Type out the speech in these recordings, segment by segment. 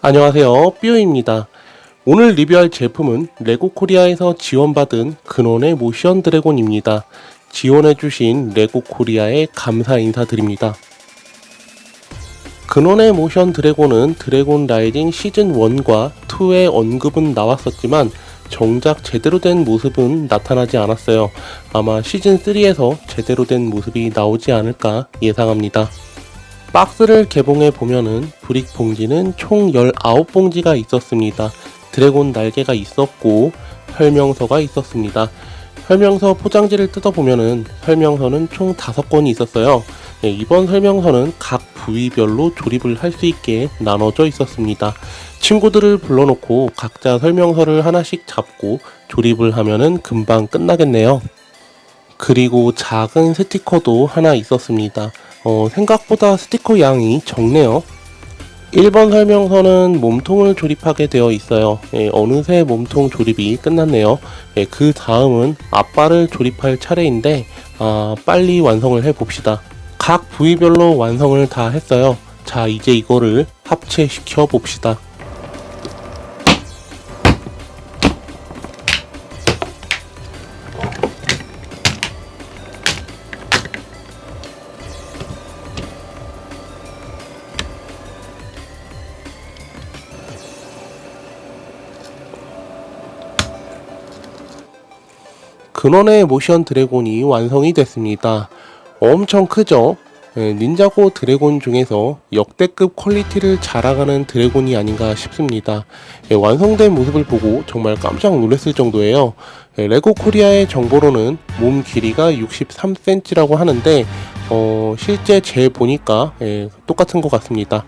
안녕하세요. 삐오입니다. 오늘 리뷰할 제품은 레고 코리아에서 지원받은 근원의 모션 드래곤입니다. 지원해주신 레고 코리아에 감사 인사드립니다. 근원의 모션 드래곤은 드래곤 라이딩 시즌 1과 2의 언급은 나왔었지만 정작 제대로 된 모습은 나타나지 않았어요. 아마 시즌 3에서 제대로 된 모습이 나오지 않을까 예상합니다 박스를 개봉해 보면은 브릭 봉지는 총 19봉지가 있었습니다. 드래곤 날개가 있었고 설명서가 있었습니다. 설명서 포장지를 뜯어보면은 설명서는 총 5권이 있었어요. 네, 이번 설명서는 각 부위별로 조립을 할 수 있게 나눠져 있었습니다. 친구들을 불러놓고 각자 설명서를 하나씩 잡고 조립을 하면은 금방 끝나겠네요. 그리고 작은 스티커도 하나 있었습니다. 어, 생각보다 스티커 양이 적네요. 1번 설명서는 몸통을 조립하게 되어 있어요. 예, 어느새 몸통 조립이 끝났네요. 예, 그 다음은 앞발을 조립할 차례인데 아, 빨리 완성을 해봅시다. 각 부위별로 완성을 다 했어요. 자 이제 이거를 합체시켜 봅시다. 근원의 모션 드래곤이 완성이 됐습니다. 엄청 크죠? 예, 닌자고 드래곤 중에서 역대급 퀄리티를 자랑하는 드래곤이 아닌가 싶습니다. 예, 완성된 모습을 보고 정말 깜짝 놀랐을 정도예요. 예, 레고 코리아의 정보로는 몸 길이가 63cm라고 하는데 어, 실제 재 보니까 예, 똑같은 것 같습니다.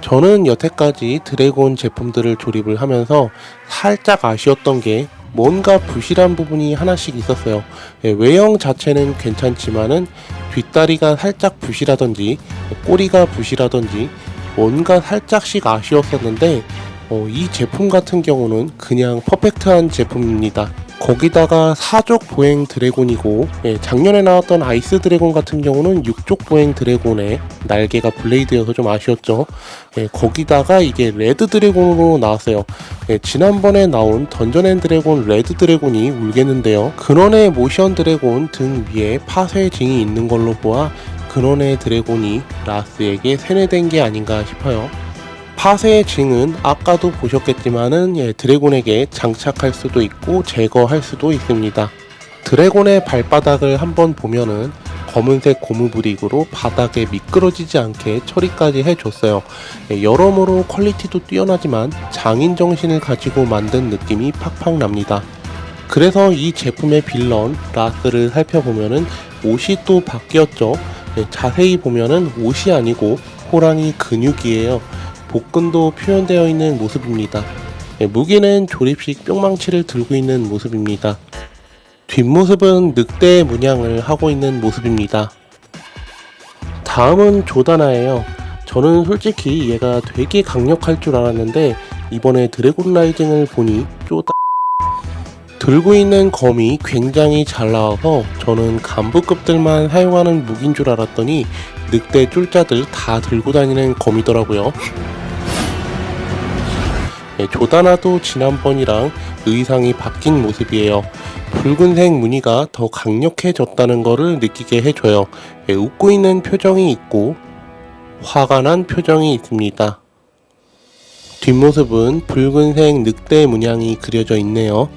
저는 여태까지 드래곤 제품들을 조립을 하면서 살짝 아쉬웠던 게 뭔가 부실한 부분이 하나씩 있었어요. 예, 외형 자체는 괜찮지만은 뒷다리가 살짝 부실하던지 꼬리가 부실하던지 뭔가 살짝씩 아쉬웠었는데 어, 이 제품 같은 경우는 그냥 퍼펙트한 제품입니다. 거기다가 사족 보행 드래곤이고 예, 작년에 나왔던 아이스 드래곤 같은 경우는 육족 보행 드래곤의 날개가 블레이드여서 좀 아쉬웠죠. 예, 거기다가 이게 레드 드래곤으로 나왔어요. 예, 지난번에 나온 던전 앤 드래곤 레드 드래곤이 울겠는데요. 근원의 모션 드래곤 등 위에 파쇄 징이 있는 걸로 보아 근원의 드래곤이 라스에게 세뇌된 게 아닌가 싶어요. 파쇄의 징은 아까도 보셨겠지만은 예, 드래곤에게 장착할 수도 있고 제거할 수도 있습니다. 드래곤의 발바닥을 한번 보면은 검은색 고무 브릭으로 바닥에 미끄러지지 않게 처리까지 해줬어요. 예, 여러모로 퀄리티도 뛰어나지만 장인 정신을 가지고 만든 느낌이 팍팍 납니다. 그래서 이 제품의 빌런 라스를 살펴보면은 옷이 또 바뀌었죠. 예, 자세히 보면은 옷이 아니고 호랑이 근육이에요. 복근도 표현되어 있는 모습입니다. 예, 무기는 조립식 뿅망치를 들고 있는 모습입니다. 뒷모습은 늑대 문양을 하고 있는 모습입니다. 다음은 조다나예요. 저는 솔직히 얘가 되게 강력할 줄 알았는데 이번에 드래곤 라이징을 보니 쪼다 들고 있는 검이 굉장히 잘 나와서 저는 간부급들만 사용하는 무기인 줄 알았더니 늑대 쫄자들 다 들고 다니는 검이더라고요. 네, 조다나도 지난번이랑 의상이 바뀐 모습이에요. 붉은색 무늬가 더 강력해졌다는 것을 느끼게 해줘요. 네, 웃고 있는 표정이 있고 화가 난 표정이 있습니다. 뒷모습은 붉은색 늑대 문양이 그려져 있네요.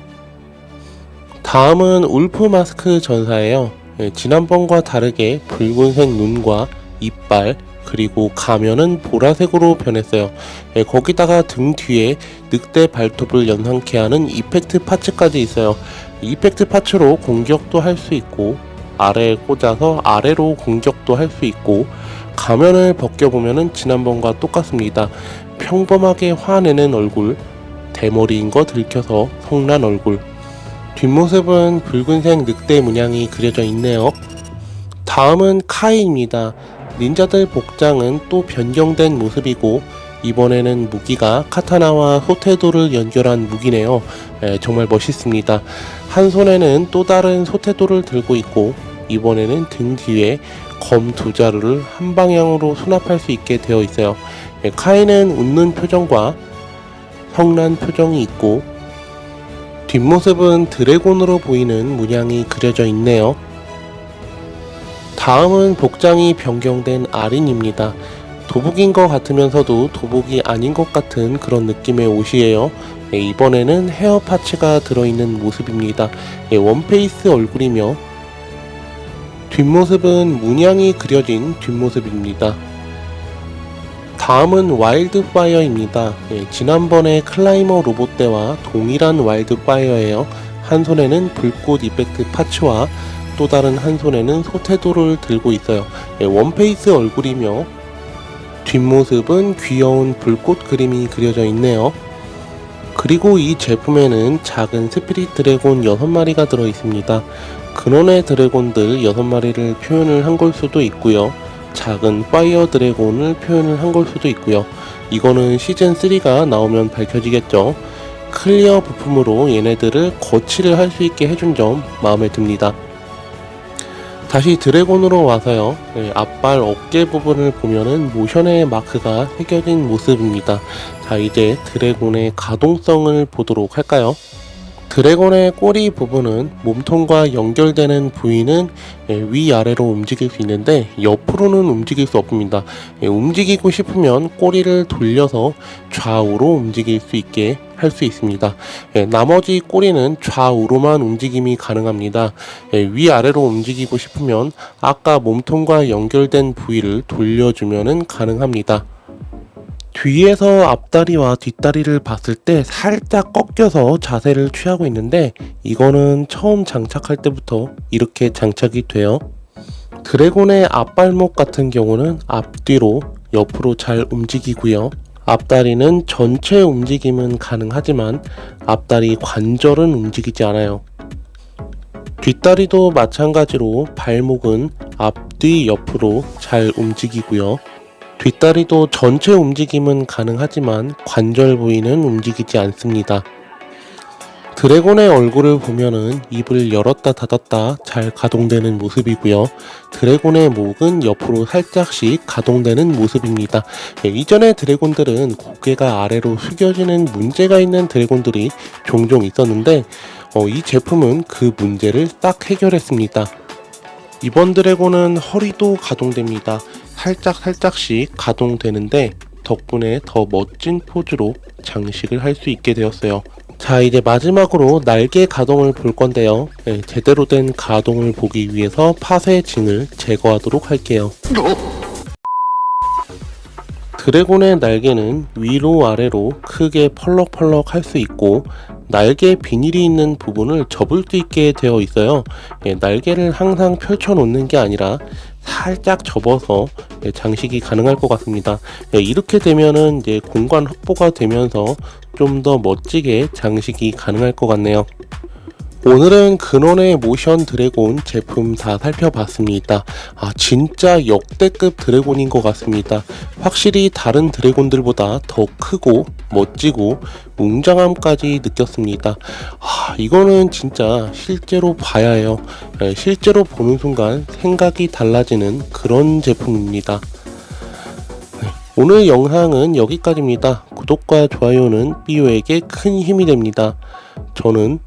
다음은 울프 마스크 전사예요. 예, 지난번과 다르게 붉은색 눈과 이빨 그리고 가면은 보라색으로 변했어요. 예, 거기다가 등 뒤에 늑대 발톱을 연상케 하는 이펙트 파츠까지 있어요. 이펙트 파츠로 공격도 할 수 있고 아래에 꽂아서 아래로 공격도 할 수 있고 가면을 벗겨보면은 지난번과 똑같습니다. 평범하게 화내는 얼굴, 대머리인 거 들켜서 성난 얼굴. 뒷모습은 붉은색 늑대 문양이 그려져 있네요. 다음은 카이입니다. 닌자들 복장은 또 변경된 모습이고 이번에는 무기가 카타나와 소테도를 연결한 무기네요. 예, 정말 멋있습니다. 한 손에는 또 다른 소테도를 들고 있고 이번에는 등 뒤에 검 두 자루를 한 방향으로 수납할 수 있게 되어 있어요. 예, 카이는 웃는 표정과 성난 표정이 있고 뒷모습은 드래곤으로 보이는 문양이 그려져 있네요. 다음은 복장이 변경된 아린입니다. 도복인 것 같으면서도 도복이 아닌 것 같은 그런 느낌의 옷이에요. 예, 이번에는 헤어 파츠가 들어있는 모습입니다. 예, 원페이스 얼굴이며 뒷모습은 문양이 그려진 뒷모습입니다. 다음은 와일드파이어입니다. 예, 지난번에 클라이머 로봇 대와 동일한 와일드파이어예요. 한 손에는 불꽃 이펙트 파츠와 또 다른 한 손에는 소태도를 들고 있어요. 예, 원페이스 얼굴이며 뒷모습은 귀여운 불꽃 그림이 그려져 있네요. 그리고 이 제품에는 작은 스피릿 드래곤 6마리가 들어 있습니다. 근원의 드래곤들 6마리를 표현을 한 걸 수도 있고요. 작은 파이어 드래곤을 표현을 한 걸 수도 있고요. 이거는 시즌 3가 나오면 밝혀지겠죠. 클리어 부품으로 얘네들을 거치를 할 수 있게 해준 점 마음에 듭니다. 다시 드래곤으로 와서요. 네, 앞발 어깨 부분을 보면은 모션의 마크가 새겨진 모습입니다. 자, 이제 드래곤의 가동성을 보도록 할까요? 드래곤의 꼬리 부분은 몸통과 연결되는 부위는 예, 위아래로 움직일 수 있는데 옆으로는 움직일 수 없습니다. 예, 움직이고 싶으면 꼬리를 돌려서 좌우로 움직일 수 있게 할 수 있습니다. 예, 나머지 꼬리는 좌우로만 움직임이 가능합니다. 예, 위아래로 움직이고 싶으면 아까 몸통과 연결된 부위를 돌려주면 가능합니다. 뒤에서 앞다리와 뒷다리를 봤을 때 살짝 꺾여서 자세를 취하고 있는데 이거는 처음 장착할 때부터 이렇게 장착이 돼요. 드래곤의 앞발목 같은 경우는 앞뒤로 옆으로 잘 움직이고요. 앞다리는 전체 움직임은 가능하지만 앞다리 관절은 움직이지 않아요. 뒷다리도 마찬가지로 발목은 앞뒤 옆으로 잘 움직이고요. 뒷다리도 전체 움직임은 가능하지만 관절 부위는 움직이지 않습니다. 드래곤의 얼굴을 보면은 입을 열었다 닫았다 잘 가동되는 모습이고요. 드래곤의 목은 옆으로 살짝씩 가동되는 모습입니다. 예, 이전의 드래곤들은 고개가 아래로 숙여지는 문제가 있는 드래곤들이 종종 있었는데 어, 이 제품은 그 문제를 딱 해결했습니다. 이번 드래곤은 허리도 가동됩니다. 살짝 살짝씩 가동되는데 덕분에 더 멋진 포즈로 장식을 할 수 있게 되었어요. 자 이제 마지막으로 날개 가동을 볼 건데요. 네, 제대로 된 가동을 보기 위해서 파쇄 진을 제거하도록 할게요. 드래곤의 날개는 위로 아래로 크게 펄럭펄럭 할 수 있고 날개 비닐이 있는 부분을 접을 수 있게 되어 있어요. 예, 날개를 항상 펼쳐 놓는 게 아니라 살짝 접어서 예, 장식이 가능할 것 같습니다. 예, 이렇게 되면은 이제 공간 확보가 되면서 좀 더 멋지게 장식이 가능할 것 같네요. 오늘은 근원의 모션 드래곤 제품 다 살펴봤습니다. 아, 진짜 역대급 드래곤인 것 같습니다. 확실히 다른 드래곤들보다 더 크고 멋지고 웅장함까지 느꼈습니다. 아, 이거는 진짜 실제로 봐야 해요. 예, 실제로 보는 순간 생각이 달라지는 그런 제품입니다. 네, 오늘 영상은 여기까지입니다. 구독과 좋아요는 삐오에게 큰 힘이 됩니다. 저는